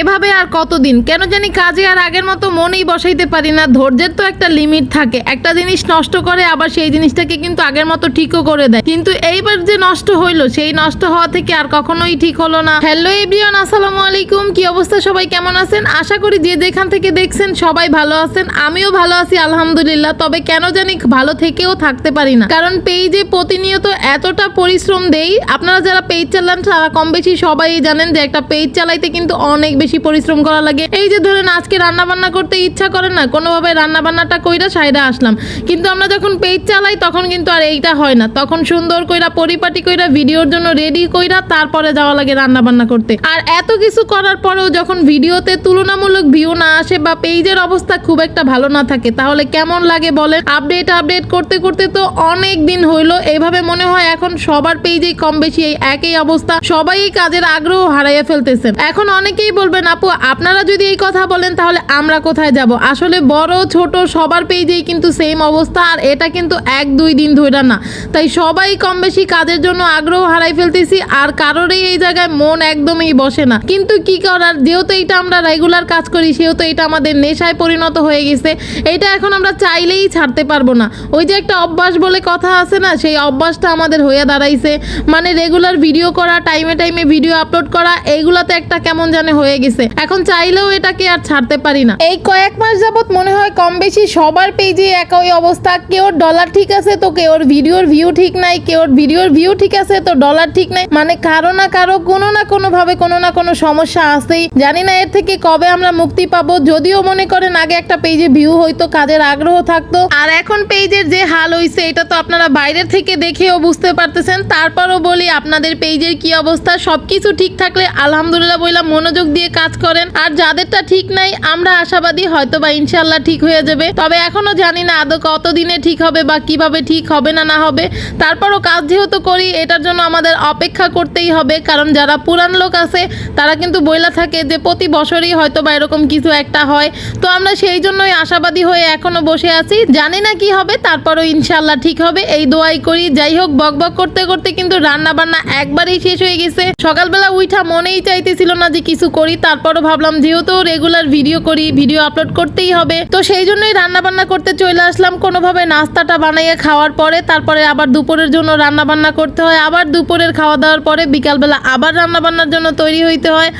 এভাবে আর কতদিন? কেন জানি কাজে আর আগের মতো মনেই বসাইতে পারি না। ধৈর্যের তো একটা লিমিট থাকে। একটা জিনিস নষ্ট করে আবার সেই জিনিসটাকে কিন্তু আগের মতো ঠিকও করে দেয়। কিন্তু এইবার যে নষ্ট হইল, সেই নষ্ট হওয়া থেকে আর কখনোই ঠিক হলো না। হ্যালো এভরিওয়ান আসসালামু আলাইকুম। কি অবস্থা? সবাই কেমন আছেন? আশা করি যে যেখান থেকে দেখছেন সবাই ভালো আছেন। আমিও ভালো আছি, আলহামদুলিল্লাহ। তবে কেন জানি ভালো থেকেও থাকতে পারি না। কারণ পেজে প্রতিনিয়ত এতটা পরিশ্রম দেই। আপনারা যারা পেজ চালান, তারা কম বেশি সবাই জানেন যে একটা পেজ চালাইতে কিন্তু অনেক বেশি পরিশ্রম করা লাগে। এই যে ধরেন, আজকে রান্না বান্না করতে ইচ্ছা করে না, কোনোভাবে রান্না বান্নাটা কইরা সাইডে আসলাম। কিন্তু আমরা যখন পেজ চালাই, তখন কিন্তু আর এইটা হয় না। তখন সুন্দর কইরা, পরিপাটি কইরা, ভিডিওর জন্য রেডি কইরা তারপরে যাওয়া লাগে রান্না বান্না করতে। আর এত কিছু করার পরেও যখন ভিডিওতে তুলনামূলক ভিউ না আসে বা পেজের অবস্থা খুব একটা ভালো না থাকে, তাহলে কেমন লাগে বলেন? আপডেট আপডেট করতে করতে তো অনেক দিন হইল। এইভাবে মনে হয় এখন সবার পেজেই কম বেশি এই একই অবস্থা। সবাই কাজের আগ্রহ হারাইয়া ফেলতেছেন। এখন অনেকেই বলবেন, আপু, আপনারা যদি এই কথা বলেন, তাহলে আমরা কোথায় যাব? আসলে বড়, ছোট সবার পেজেই কিন্তু সেম অবস্থা, আর এটা কিন্তু এক, দুই দিন ধরে না। তাই সবাই কম বেশি কাজের জন্য আগ্রহ হারাই ফেলতেছি, আর কারোরই এই জায়গায় মন একদমই বসে না। কিন্তু কি করার? যেহেতু এটা আমরা রেগুলার কাজ করি, সেহেতু এটা আমাদের নেশায় পরিণত হয়ে গেছে, এটা এখন আমরা চাইলেই ছাড়তে পারব না। ওই যে একটা অভ্যাস বলে কথা আছে না, সেই অভ্যাসটা আমাদের হয়ে দাঁড়াইছে। মানে রেগুলার ভিডিও করা টাইমে টাইমে ভিডিও আপলোড করা, এইগুলাতে একটা কেমন জানে হয়ে গেছে এখন চাইলেও এটাকে আর ছাড়তে পারি না। এই কয়েক মাস যাবত মনে হয় কম বেশি সবার পেজে একই অবস্থা। কেউ ডলার ঠিক আছে তো কেউ ভিডিওর ভিউ ঠিক নাই কেউ ভিডিওর ভিউ ঠিক আছে তো ডলার ঠিক নাই। মানে কারও না কারও কোনো না কোনো ভাবে কোনো না কোনো সমস্যা আছেই জানি না এর থেকে কবে আমরা মুক্তি পাবো। যদিও মনে করেন আগে একটা পেজে ভিউ হইতো, কাজের আগ্রহ থাকতো। আর এখন পেজের যে হাল হইছে, এটা তো আপনারা বাইরের থেকে দেখেও বুঝতে পারতেছেন। তারপরও বলি, আপনাদের পেজের কি অবস্থা? সবকিছু ঠিক থাকলে আলহামদুলিল্লাহ বললাম মনোযোগ দিয়ে কাজ করেন। আর যাদেরটা ঠিক নাই, আমরা আশাবাদী হয়তো বা ইনশাল্লাহ ঠিক হয়ে যাবে। তবে এখনও জানি না আদৌ কতদিনে ঠিক হবে বা কীভাবে ঠিক হবে না না হবে। তারপরও কাজ যেহেতু করি, এটার জন্য আমাদের অপেক্ষা করতেই হবে। কারণ যারা পুরান লোক আছে, তারা কিন্তু বইলা থাকে যে প্রতি বছরই হয়তো বা এরকম কিছু একটা হয়। তো আমরা সেই জন্যই আশাবাদী হয়ে এখনও বসে আছি। জানি না কি হবে, তারপরও ইনশাল্লাহ ঠিক হবে। এই দোয়াই করি, যাই হোক, বক বক করতে করতে কিন্তু রান্না বান্না একবারেই শেষ হয়ে গেছে। সকালবেলা উঠা মনেই চাইতেছিল না যে কিছু করি, তারপরও ভাবলাম যেহেতু রেগুলার ভিডিও করি, ভিডিও আপলোড করতেই হবে। তো সেই জন্যই রান্না বান্না করতে চলে আসলাম। কোনোভাবে নাস্তাটা বানাইয়ে খাওয়ার পরে, তারপরে আবার দুপুরের জন্য রান্না বান্না করতে হয়। আবার দুপুরের খাওয়া দাওয়ার পরে বিকালবেলা আবার রান্না বান্নার জন্য তৈরি হইতে হয়।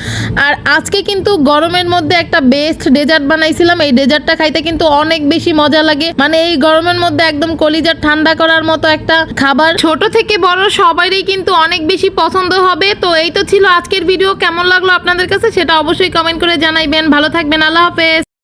আর আজকে কিন্তু গরমের মধ্যে একটা বেস্ট ডেজার্ট বানাইছিলাম। এই ডেজার্টটা খাইতে কিন্তু অনেক বেশি মজা লাগে। মানে এই গরমের মধ্যে একদম কলিজা ঠান্ডা করার মতো একটা খাবার। ছোট থেকে বড় সবারই কিন্তু অনেক বেশি পছন্দ হবে। তো এই তো ছিল আজকের ভিডিও কেমন লাগল আপনাদের কাছে? সেটা অবশ্যই কমেন্ট করে জানাইবেন। ভালো থাকবেন। আল্লাহ হাফেজ।